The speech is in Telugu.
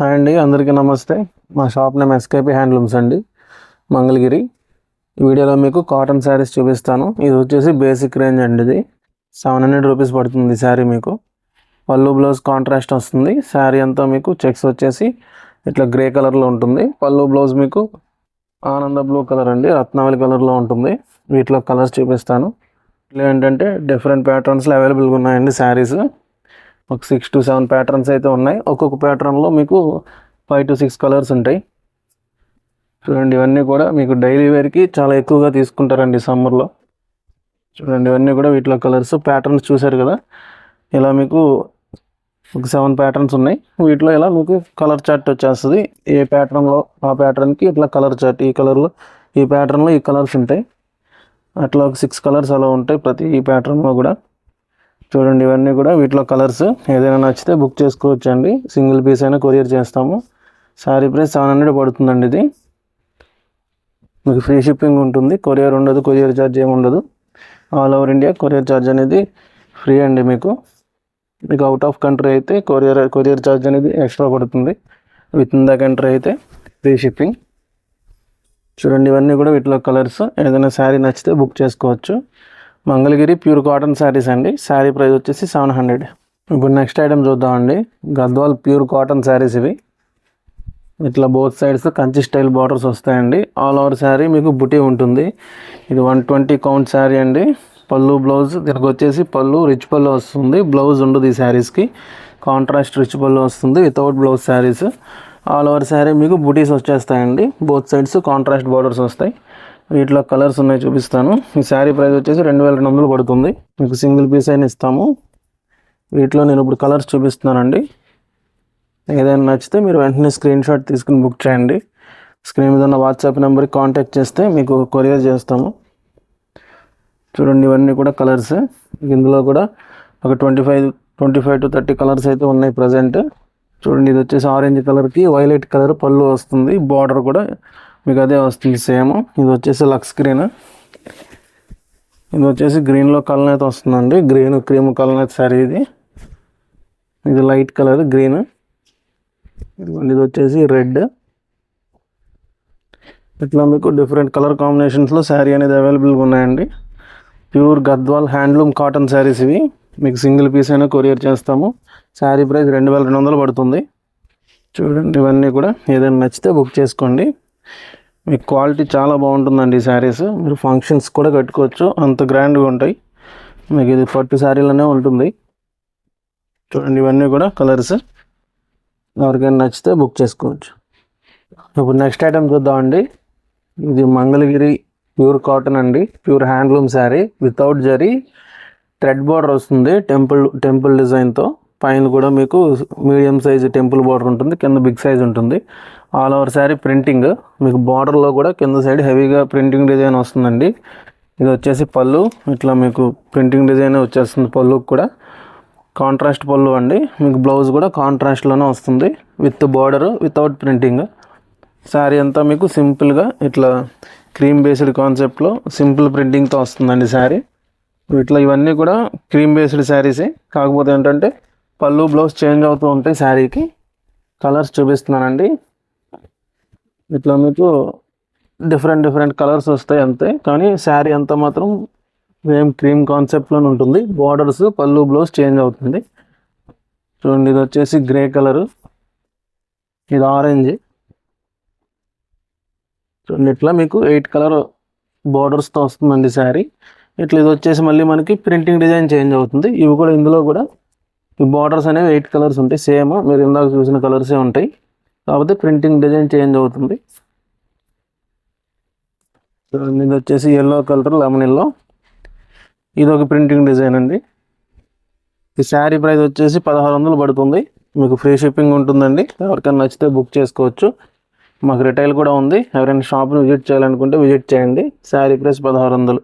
హాయ్ అండి అందరికీ నమస్తే. మా షాప్ నేమ్ ఎస్కేపీ హ్యాండ్లూమ్స్ అండి మంగళగిరి. ఈ వీడియోలో మీకు కాటన్ శారీస్ చూపిస్తాను. ఇది వచ్చేసి బేసిక్ రేంజ్ అండి ఇది. సెవెన్ హండ్రెడ్ రూపీస్ పడుతుంది ఈ శారీ మీకు. పళ్ళు బ్లౌజ్ కాంట్రాస్ట్ వస్తుంది. శారీ అంతా మీకు చెక్స్ వచ్చేసి ఇట్లా గ్రే కలర్లో ఉంటుంది. పళ్ళు బ్లౌజ్ మీకు ఆనంద బ్లూ కలర్ అండి రత్నావళి కలర్లో ఉంటుంది. వీటిలో కలర్స్ చూపిస్తాను. ఇట్లా ఏంటంటే డిఫరెంట్ ప్యాటర్న్స్లో అవైలబుల్గా ఉన్నాయండి శారీస్. ఒక సిక్స్ టు సెవెన్ ప్యాటర్న్స్ అయితే ఉన్నాయి. ఒక్కొక్క ప్యాటర్న్లో మీకు ఫైవ్ టు సిక్స్ కలర్స్ ఉంటాయి. చూడండి ఇవన్నీ కూడా మీకు డైలీ వేర్కి చాలా ఎక్కువగా తీసుకుంటారండి సమ్మర్లో చూడండి ఇవన్నీ కూడా వీటిలో కలర్స్ ప్యాటర్న్స్ చూసారు కదా? ఇలా మీకు ఒక సెవెన్ ప్యాటర్న్స్ ఉన్నాయి. వీటిలో ఇలా మీకు కలర్ చార్ట్ వచ్చేస్తుంది. ఏ ప్యాటర్న్లో ఆ ప్యాటర్న్కి ఇట్లా కలర్ చార్ట్ ఈ కలర్లో ఈ ప్యాటర్న్లో ఈ కలర్స్ ఉంటాయి. అట్లా ఒక సిక్స్ కలర్స్ అలా ఉంటాయి ప్రతి ఈ ప్యాటర్న్లో కూడా. చూడండి ఇవన్నీ కూడా వీటిలో కలర్స్. ఏదైనా నచ్చితే బుక్ చేసుకోవచ్చు అండి సింగిల్ పీస్ అయినా కొరియర్ చేస్తాము. శారీ ప్రైస్ సెవెన్ హండ్రెడ్ పడుతుందండి ఇది. మీకు ఫ్రీ షిప్పింగ్ ఉంటుంది. కొరియర్ ఉండదు కొరియర్ ఛార్జ్ ఏమి ఉండదు. All over India courier charge అనేది ఫ్రీ అండి మీకు. మీకు అవుట్ ఆఫ్ కంట్రీ అయితే కొరియర్ కొరియర్ ఛార్జ్ అనేది ఎక్స్ట్రా పడుతుంది. విత్ ఇన్ ద కంట్రీ అయితే ఫ్రీ షిప్పింగ్. చూడండి ఇవన్నీ కూడా వీటిలో కలర్స్. ఏదైనా శారీ నచ్చితే బుక్ చేసుకోవచ్చు. మంగళగిరి ప్యూర్ కాటన్ శారీస్ అండి. శారీ ప్రైస్ వచ్చేసి సెవెన్ హండ్రెడ్. ఇప్పుడు నెక్స్ట్ ఐటమ్ చూద్దామండి. గద్వాల్ ప్యూర్ కాటన్ శారీస్ ఇవి. ఇట్లా both sides Kanchi style borders వస్తాయండి. ఆల్ ఓవర్ శారీ మీకు బుటీ ఉంటుంది. ఇది వన్ ట్వంటీ కౌంట్ శారీ అండి. పళ్ళు బ్లౌజ్ దీనికి వచ్చేసి పళ్ళు రిచ్ పళ్ళు వస్తుంది. బ్లౌజ్ ఉండదు ఈ శారీస్కి. కాంట్రాస్ట్ రిచ్ పళ్ళు వస్తుంది without blouse saris. All over sari మీకు బుటీస్ వచ్చేస్తాయండి. బోత్ సైడ్స్ కాంట్రాస్ట్ బార్డర్స్ వస్తాయి. వీటిలో కలర్స్ ఉన్నాయి చూపిస్తాను. ఈ శారీ ప్రైస్ వచ్చేసి రెండు వేల రెండు వందలు పడుతుంది. మీకు సింగిల్ పీస్ అయినా ఇస్తాము. వీటిలో నేను ఇప్పుడు కలర్స్ చూపిస్తున్నానండి. ఏదైనా నచ్చితే మీరు వెంటనే స్క్రీన్ షాట్ తీసుకుని బుక్ చేయండి. స్క్రీన్ మీద ఉన్న వాట్సాప్ నెంబర్కి కాంటాక్ట్ చేస్తే మీకు కొరియర్ చేస్తాము. చూడండి ఇవన్నీ కూడా కలర్స్. ఇందులో కూడా ఒక twenty five twenty five to thirty colours అయితే ఉన్నాయి ప్రజెంట్. చూడండి ఇది వచ్చేసి ఆరెంజ్ కలర్కి వైలెట్ కలర్ పళ్ళు వస్తుంది. బార్డర్ కూడా మీకు అదే వస్తుంది సేమ్. ఇది వచ్చేసి లక్స్ గ్రీన్. ఇది వచ్చేసి గ్రీన్లో కలర్ అయితే వస్తుందండి. గ్రీన్ క్రీమ్ కలర్ అయితే సరే ఇది. ఇది లైట్ కలర్ గ్రీన్. ఇదిగోండి ఇది వచ్చేసి రెడ్. ఇట్లా మీకు డిఫరెంట్ కలర్ కాంబినేషన్స్లో శారీ అనేది అవైలబుల్గా ఉన్నాయండి. Pure Gadwal handloom cotton saris ఇవి. మీకు సింగిల్ పీస్ అయినా కొరియర్ చేస్తాము. శారీ ప్రైస్ రెండు వేల రెండు వందలు పడుతుంది. చూడండి ఇవన్నీ కూడా ఏదైనా నచ్చితే బుక్ చేసుకోండి. మీకు క్వాలిటీ చాలా బాగుంటుందండి ఈ శారీస్. మీరు ఫంక్షన్స్ కూడా కట్టుకోవచ్చు. అంత గ్రాండ్గా ఉంటాయి. మీకు ఇది పట్టు శారీలోనే ఉంటుంది. చూడండి ఇవన్నీ కూడా కలర్స్. ఎవరికైనా నచ్చితే బుక్ చేసుకోవచ్చు. ఇప్పుడు నెక్స్ట్ ఐటమ్ చూద్దామండి. ఇది మంగళగిరి ప్యూర్ కాటన్ అండి. Pure handloom sari. Without zari. Thread border వస్తుంది. టెంపుల్ టెంపుల్ డిజైన్తో. పైన కూడా మీకు మీడియం సైజు టెంపుల్ బార్డర్ ఉంటుంది కింద బిగ్ సైజ్ ఉంటుంది. ఆల్ ఓవర్ శారీ ప్రింటింగ్ మీకు బార్డర్లో కూడా కింద సైడ్ హెవీగా ప్రింటింగ్ డిజైన్ వస్తుందండి. ఇది వచ్చేసి పళ్ళు ఇట్లా మీకు ప్రింటింగ్ డిజైన్ వచ్చేస్తుంది పళ్ళు కూడా. కాంట్రాస్ట్ పళ్ళు అండి మీకు బ్లౌజ్ కూడా కాంట్రాస్ట్లోనే వస్తుంది. With border without printing sari అంతా మీకు సింపుల్గా ఇట్లా క్రీమ్ బేస్డ్ కాన్సెప్ట్లో సింపుల్ ప్రింటింగ్తో వస్తుందండి శారీ ఇట్లా ఇవన్నీ కూడా క్రీమ్ బేస్డ్ శారీసే కాకపోతే ఏంటంటే పళ్ళు బ్లౌజ్ చేంజ్ అవుతూ ఉంటాయి శారీకి. కలర్స్ చూపిస్తున్నానండి. ఇట్లా మీకు డిఫరెంట్ డిఫరెంట్ కలర్స్ వస్తాయి అంతే. కానీ శారీ అంతా మాత్రం సేమ్ క్రీమ్ కాన్సెప్ట్లోనే ఉంటుంది. బార్డర్స్ పళ్ళు బ్లౌజ్ చేంజ్ అవుతుంది. చూడండి ఇది వచ్చేసి గ్రే కలరు. ఇది ఆరెంజ్. చూడండి ఇట్లా మీకు ఎయిట్ కలర్ బార్డర్స్తో వస్తుందండి శారీ. ఇట్లా ఇది వచ్చేసి మళ్ళీ మనకి ప్రింటింగ్ డిజైన్ చేంజ్ అవుతుంది. ఇవి కూడా ఇందులో కూడా ఈ బార్డర్స్ అనేవి ఎయిట్ కలర్స్ ఉంటాయి. సేమ్ మీరు ఇందాక చూసిన కలర్సే ఉంటాయి. కాకపోతే ప్రింటింగ్ డిజైన్ చేంజ్ అవుతుంది. ఇది వచ్చేసి ఎల్లో కలర్ లెమన్ ఎల్లో ఇది ఒక ప్రింటింగ్ డిజైన్ అండి. ఈ శారీ ప్రైస్ వచ్చేసి పదహారు వందలు పడుతుంది. మీకు ఫ్రీ షిప్పింగ్ ఉంటుందండి. ఎవరికైనా నచ్చితే బుక్ చేసుకోవచ్చు. మాకు రిటైల్ కూడా ఉంది. ఎవరైనా షాప్ని విజిట్ చేయాలనుకుంటే విజిట్ చేయండి. శారీ ప్రైస్ పదహారు వందలు.